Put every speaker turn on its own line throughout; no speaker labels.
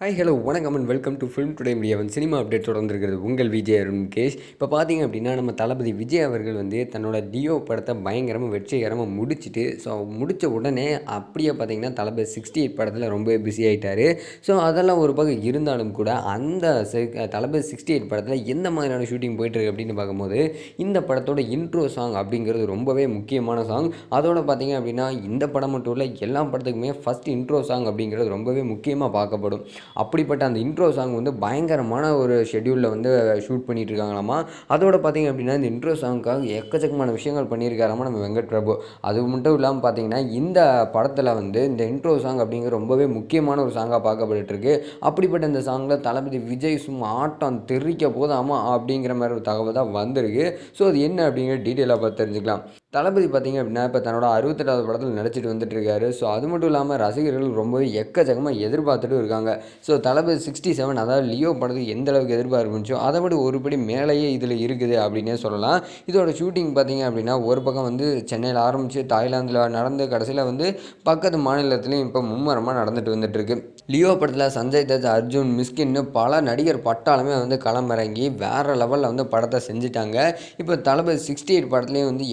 Hi hello வணக்கம் and welcome to film today media one cinema update தொடர்ந்துருக்கிறது உங்கள் விஜய் அருண் இப்போ பார்த்தீங்க அப்படின்னா நம்ம தளபதி விஜய் அவர்கள் வந்து தன்னோட டியோ படத்தை பயங்கரமாக வெற்றிகரமாக முடிச்சுட்டு ஸோ முடித்த உடனே அப்படியே பார்த்தீங்கன்னா தளபதி சிக்ஸ்டி எயிட் படத்தில் ரொம்ப பிஸி ஆகிட்டார் ஸோ அதெல்லாம் ஒரு பக்கம் இருந்தாலும் கூட அந்த தளபதி சிக்ஸ்டி எயிட் படத்தில் எந்த மாதிரியான ஷூட்டிங் போயிட்டுருக்கு அப்படின்னு பார்க்கும்போது இந்த படத்தோட இன்ட்ரோ சாங் அப்படிங்கிறது ரொம்பவே முக்கியமான சாங் அதோட பார்த்தீங்க அப்படின்னா இந்த படம் மட்டும் இல்லை எல்லா படத்துக்குமே ஃபஸ்ட் இன்ட்ரோ சாங் அப்படிங்கிறது ரொம்பவே முக்கியமாக பார்க்கப்படும். அப்படிப்பட்ட அந்த இன்ட்ரோ சாங் வந்து பயங்கரமான ஒரு ஷெட்யூலில் வந்து ஷூட் பண்ணிகிட்டு இருக்காங்களாமா அதோட பார்த்திங்க அப்படின்னா இந்த இன்ட்ரோ சாங்க்காக எக்கச்சக்கமான விஷயங்கள் பண்ணியிருக்காராமா நம்ம வெங்கட் பிரபு. அது மட்டும் இல்லாமல் பார்த்தீங்கன்னா இந்த படத்தில் வந்து இந்த இன்ட்ரோ சாங் அப்படிங்கிற ரொம்பவே முக்கியமான ஒரு சாங்காக பார்க்கப்பட்டுருக்கு. அப்படிப்பட்ட இந்த சாங்கில் தளபதி விஜய் சும்மா ஆட்டம் தெரிக்க போதாமா அப்படிங்கிற மாதிரி ஒரு தகவல் தான் வந்திருக்கு. ஸோ அது என்ன அப்படிங்கிற டீட்டெயிலாக பார்த்து தெரிஞ்சுக்கலாம். தளபதி பார்த்திங்க அப்படின்னா இப்போ தன்னோட அறுபத்தெட்டாவது படத்தில் நடிச்சிட்டு வந்துட்டு இருக்காரு ஸோ அது மட்டும் இல்லாமல் ரசிகர்கள் ரொம்பவே எக்கச்சக்கமாக எதிர்பார்த்துட்டு இருக்காங்க. ஸோ தளபதி சிக்ஸ்டி செவன் அதாவது லியோ படத்துக்கு எந்த அளவுக்கு எதிர்பார்ப்புச்சோ அதை விட ஒருபடி மேலேயே இதில் இருக்குது அப்படின்னே சொல்லலாம். இதோட ஷூட்டிங் பார்த்திங்க அப்படின்னா ஒரு பக்கம் வந்து சென்னையில் ஆரம்பித்து தாய்லாந்தில் நடந்து கடைசியில் வந்து பக்கத்து மாநிலத்துலேயும் இப்போ மும்மரமாக நடந்துட்டு வந்துட்டுருக்கு. லியோ படத்தில் சஞ்சய் தத் அர்ஜுன் மிஸ்கின்னு பல நடிகர் பட்டாலுமே வந்து களமிறங்கி வேறு லெவலில் வந்து படத்தை செஞ்சுட்டாங்க. இப்போ தளபதி சிக்ஸ்டி எயிட் படத்துலேயும் வந்து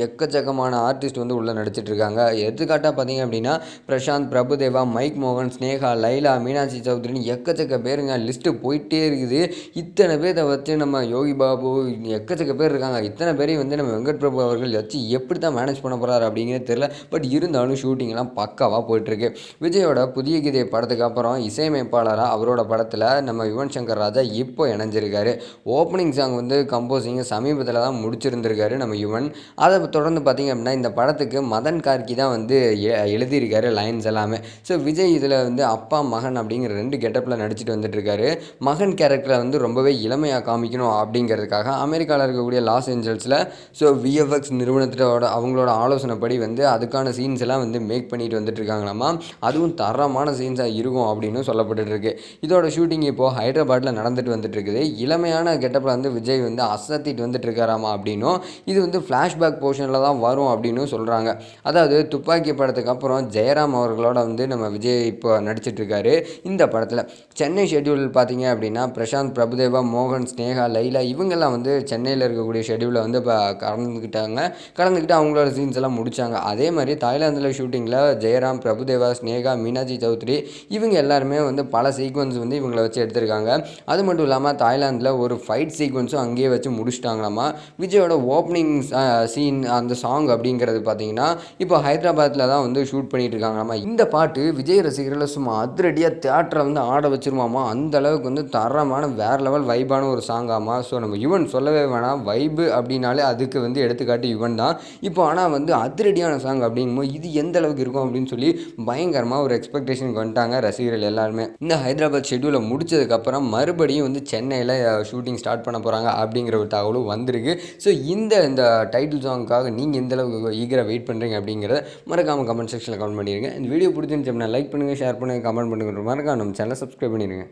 எக்கச்சக்கமான ஆர்டிஸ்ட் வந்து உள்ளே நடிச்சிட்ருக்காங்க. எடுத்துக்காட்டாக பார்த்தீங்க அப்படின்னா பிரசாந்த் பிரபுதேவா மைக் மோகன் ஸ்னேகா லைலா மீனாட்சி சௌத்ரின்னு எக்கச்சக்க பேருங்க லிஸ்ட்டு போயிட்டே இருக்குது. இத்தனை பேரை வச்சு நம்ம யோகி பாபு எக்கச்சக்க பேர் இருக்காங்க. இத்தனை பேரையும் வந்து நம்ம வெங்கட் பிரபு அவர்கள் வச்சு எப்படி தான் மேனேஜ் பண்ண போகிறாரு அப்படிங்கிறது தெரியல. பட் இருந்தாலும் ஷூட்டிங்லாம் பக்காவாக போயிட்டுருக்கு விஜயோட புதிய கீதை படத்துக்கு அப்புறம் இசையமைப்பாளராக அவரோட படத்தில் நம்ம யுவன் சங்கர் ராஜா இப்போ இணைஞ்சிருக்காரு. ஓப்பனிங் சாங் வந்து கம்போசிங் சமீபத்தில் தான் முடிச்சிருந்திருக்காரு நம்ம யுவன். அதை தொடர்ந்து பார்த்திங்க அப்படின்னா இந்த படத்துக்கு மதன் கார்கி தான் வந்து எழுதியிருக்காரு லைன்ஸ் எல்லாமே. ஸோ விஜய் இதில் வந்து அப்பா மகன் அப்படிங்கிற ரெண்டு கெட்டப்பில் நடிச்சிட்டு வந்துட்டுருக்காரு. மகன் கேரக்டரை வந்து ரொம்பவே இளமையாக காமிக்கணும் அப்படிங்கிறதுக்காக அமெரிக்காவில் இருக்கக்கூடிய லாஸ் ஏஞ்சல்ஸில் ஸோ விஎஃப்எக்ஸ் நிறுவனத்தோட அவங்களோட ஆலோசனைப்படி வந்து அதுக்கான சீன்ஸ் எல்லாம் வந்து மேக் பண்ணிட்டு வந்துட்டுருக்காங்களாமா. அதுவும் தரமான சீன்ஸாக இருக்கும் அப்படின்னு சொல்லப்பட்டுருக்கு இதோட ஷூட்டிங் இப்போது ஹைதராபாத்தில் நடந்துட்டு வந்துட்டுருக்குது. இளமையான கெட்டப்பில் வந்து விஜய் வந்து அசத்திட்டு வந்துட்டுருக்காராமா அப்படின்னும். இது வந்து ஃப்ளாஷ்பேக் போர்ஷனில் தான் வரும் அப்படின்னு சொல்கிறாங்க அதாவது துப்பாக்கி படத்துக்கு அப்புறம் ஜெயராம் அவர்களோட வந்து நம்ம விஜய் இப்போ நடிச்சிட்ருக்காரு. இந்த படத்தில் சென்னை ஷெட்யூல் பார்த்தீங்க அப்படின்னா பிரசாந்த் பிரபுதேவா மோகன் ஸ்னேகா லைலா இவங்கெல்லாம் வந்து சென்னையில் இருக்கக்கூடிய ஷெட்யூலில் வந்து இப்போ கலந்துக்கிட்டாங்க. கலந்துக்கிட்டு அவங்களோட சீன்ஸ் எல்லாம் முடித்தாங்க அதே மாதிரி தாய்லாந்தில் ஷூட்டிங்கில் ஜெயராம் பிரபுதேவா ஸ்னேகா மீனாட்சி சௌத்ரி இவங்க எல்லாருமே வந்து பல சீக்வன்ஸ் வந்து இவங்களை வச்சு எடுத்திருக்காங்க. அது மட்டும் இல்லாமல் தாய்லாந்தில் ஒரு ஃபைட் சீக்வன்ஸும் அங்கேயே வச்சு முடிச்சிட்டாங்களாமா? விஜயோட ஓப்பனிங் சீன் அந்த சாங் சாங் அப்படிங்கிறது பார்த்தீங்கன்னா இப்போ ஹைதராபாத்தில் தான் வந்து ஷூட் பண்ணிட்டு இருக்காங்களாமா இந்த பாட்டு விஜய் ரசிகர்களை சும்மா அதிரடியாக தேட்டரை வந்து ஆட வச்சிருமாமா? அந்த அளவுக்கு வந்து தரமான வேற லெவல் வைபான ஒரு சாங்காமா ஸோ நம்ம யுவன் சொல்லவே வேணாம். வைபு அப்படின்னாலே அதுக்கு வந்து எடுத்துக்காட்டு யுவன் தான். இப்போ ஆனால் வந்து அதிரடியான சாங் அப்படிங்கும்போது இது எந்த அளவுக்கு இருக்கும் அப்படின்னு சொல்லி பயங்கரமாக ஒரு எக்ஸ்பெக்டேஷனுக்கு வந்துட்டாங்க ரசிகர்கள் எல்லாருமே. இந்த ஹைதராபாத் ஷெட்யூலை முடிச்சதுக்கப்புறம் மறுபடியும் வந்து சென்னையில் ஷூட்டிங் ஸ்டார்ட் பண்ண போகிறாங்க அப்படிங்கிற ஒரு தகவலும் வந்திருக்கு. ஸோ இந்த இந்த டைட்டில் சாங்க்காக நீங்கள் எந்தளவுக்கு ஈகராக வெயிட் பண்ணுறீங்க அப்படிங்கிறத மறக்காமல் கமெண்ட் செக்ஷனில் கமெண்ட் பண்ணிடுங்க இந்த வீடியோ பிடிச்சிருந்துச்சு அப்படின்னா லைக் பண்ணுங்கள் ஷேர் பண்ணுங்கள் கமெண்ட் பண்ணுங்கள் மறக்காம நம்ம சேனலை சப்ஸ்கிரைப் பண்ணிடுங்க